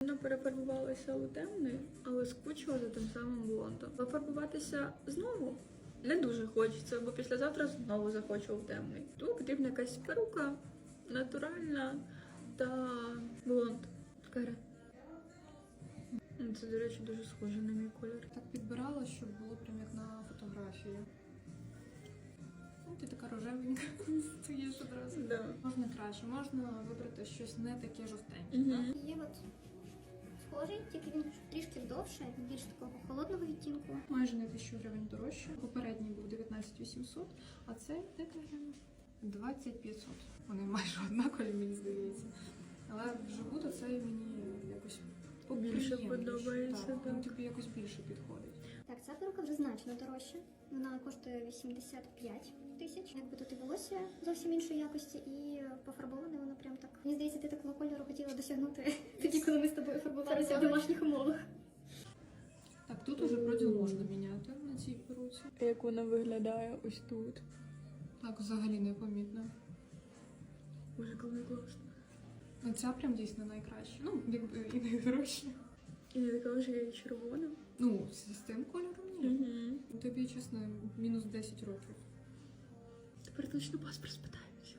Вона перефарбувалася у темний, але скучила за тим самим блондом. Пофарбуватися знову не дуже хочеться, бо післязавтра знову захочу у темний. Тому потрібна якась перука, натуральна та блонд. Каре. Це, до речі, дуже схоже на мій колір. Так підбирала, щоб було прям як на фотографії. Ну, ти така рожевенька, стоїш одразу. Да. Можна краще, можна вибрати щось не таке жовтеньке. Є от схожий, тільки він трішки довше, більш такого холодного відтінку. Майже на 1000 гривень дорожче. Попередній був 19 800, а цей дайте гляну. 20 500. Вони майже однакові, мені здається. Але вживу то цей мені якось Більше приємніше. подобається, Так, так. він тобі якось більше підходить. Так, ця перука вже значно дорожча. Вона коштує 85 тисяч. Якби тут і волосся зовсім іншої якості, і пофарбоване воно прям так. Мені здається, ти такого кольору хотіла досягнути в домашніх умовах. Так, тут уже проділ можна міняти на цій перуці. Як вона виглядає ось тут. Так, взагалі непомітно. Боже, коли класно. Ну, Ця прям дійсно найкраща. Ну, якби і найдорожча. І не така вже і червона. Ну, з, з тим кольором ні. Угу. Тобі, чесно, мінус 10 років. Тепер точно паспорт спитаємося.